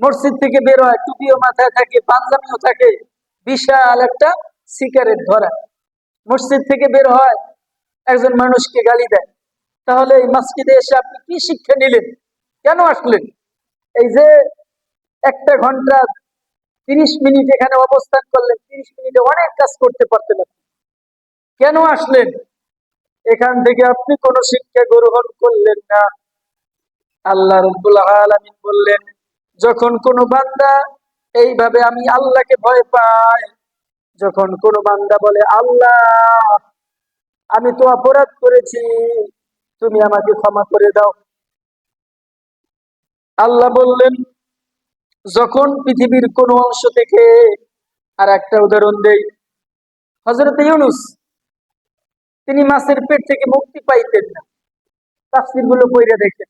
মসজিদ থেকে বের হয়, টুপিও মাথায় থাকে, পাঞ্জাবিও থাকে, বিশাল একটা সিগারেট ধরা। মসজিদ থেকে বের হয়, একজন মানুষকে গালি দেয়। তাহলে এই মসজিদে এসে আপনি কি শিক্ষা নিলেন? কেন আসলেন? এই যে একটা ঘণ্টা তিরিশ মিনিট এখানে অবস্থান করলেন, তিরিশ মিনিটে অনেক কাজ করতে পারতেন। কেন আসলেন? এখান থেকে আপনি কোনো শিক্ষা গ্রহণ করলেন না। আল্লাহ রব্বুল আলামিন বললেন যখন কোনো বান্দা এইভাবে আমি আল্লাহকে ভয় পাই, যখন কোনো বান্দা বলে, আল্লাহ, আমি তো অপরাধ করেছি, তুমি আমাকে ক্ষমা করে দাও। আল্লাহ বললেন, যখন পৃথিবীর কোন অংশ থেকে আর একটা উদাহরণ দেই হজরত ইউনুস, তিনি মাছের পেট থেকে মুক্তি পাইতেন না। তাফসিরগুলো পইরা দেখেন।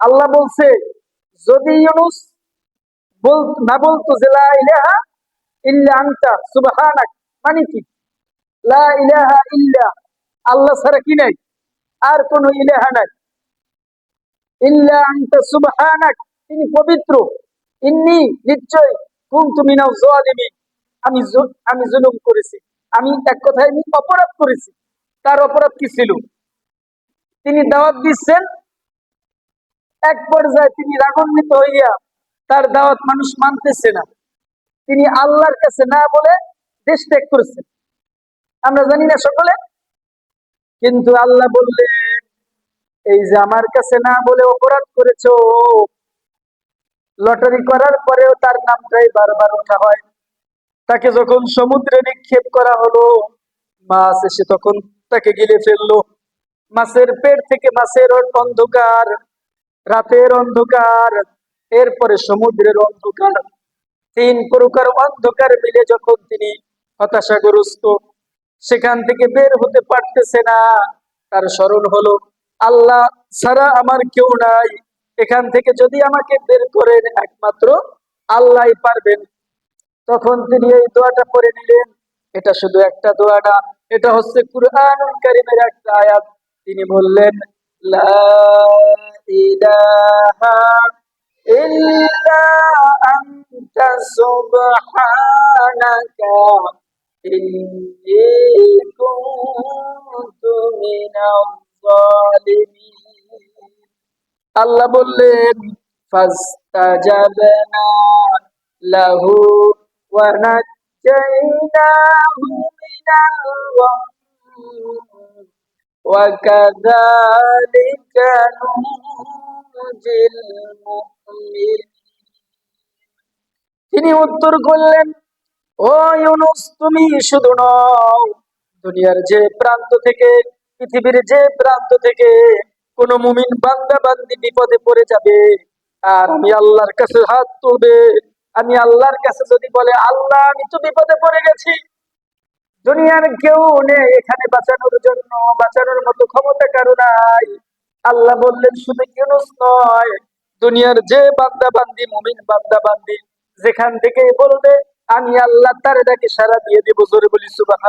আল্লাহ বলছে যদি ইউনুস না বলতো যে লা ইলাহা ইল্লা আনতা, সুবহানাক মানে কি? লা ইলাহা ইল্লা, আল্লাহ ছাড়া কি নাই? আর কোন ইলাহা নাই। ইল্লা আনতা, সুবহানাক, তিনি পবিত্র। ইন্নি, নিশ্চয়, কুনতু মিনাজ জালিমিন আমি আমি জুলুম করেছি। আমি এক কথায় অপরাধ করেছি। তার অপরাধ কি ছিল? তিনি দাওয়াত দিচ্ছেন এক পর্যায়ে তিনি রাগান্বিত হইয়া তার দাওয়াত মানুষ মানতেছে না। তিনি আল্লাহর কাছে না বলে দেশ ত্যাগ করেছেন। আমরা জানি না সকলে, কিন্তু আল্লাহ বললেন, এই যে আমার কাছে না বলে অপরাধ করেছ, লটারি করার পরেও তার নামটাই বারবার ওঠা হয়। তাকে যখন সমুদ্রে নিক্ষেপ করা হলো, মাছ এসে তখন তাকে গিলে ফেলল। মাছের পেট থেকে মাছের অন্ধকার রাতের অন্ধকার, এরপরে সমুদ্রের অন্ধকার। তিন প্রকার অন্ধকার মিলে যখন তিনি হতাশাগ্রস্ত, সেখান থেকে বের হতে পারতেছে না। তার স্মরণ হলো, আল্লাহ ছাড়া আমার কেউ নাই। এখান থেকে যদি আমাকে বের করেন একমাত্র আল্লাহ পারবেন। তখন তিনি এই দোয়াটা পড়ে নিলেন। এটা শুধু একটা দোয়া না, এটা হচ্ছে কুরআন কারিমের একটা আয়াত। তিনি বললেন, লা ইলাহা ইল্লা আনতা সুবহানাকা ইন্নী কুনতু মিনাজ জালিমিন আল্লাহ বললেন ফাস্তাজাবনা লাহু ওয়া নাজ্জাইনাহু মিনাল ওয়া কাযালিকা তিনি উত্তর করলেন, ও ইউনুস, তুমি শুধু নও, দুনিয়ার যে প্রান্ত থেকে, পৃথিবীর যে প্রান্ত থেকে কোন মুমিন বান্দা বান্দি বিপদে পড়ে যাবে, আর আমি আল্লাহর কাছে হাত তুলবে। আমি আল্লাহর কাছে যদি বলে, আল্লাহ, আমি তো বিপদে পড়ে গেছি। দুনিয়ার কেউ নেই এখানে বাঁচানোর জন্য, বাঁচানোর মতো ক্ষমতা কারও নাই। আল্লাহ বললেন, শুধু ইউনুস নয়, দুনিয়ার যে বান্দা বান্দি মুমিন বান্দা বান্দি যেখান থেকে বলবে, আমি আল্লাহ তার ডাকে সারা দিয়ে দেবো। জোরে বলি সুবাহ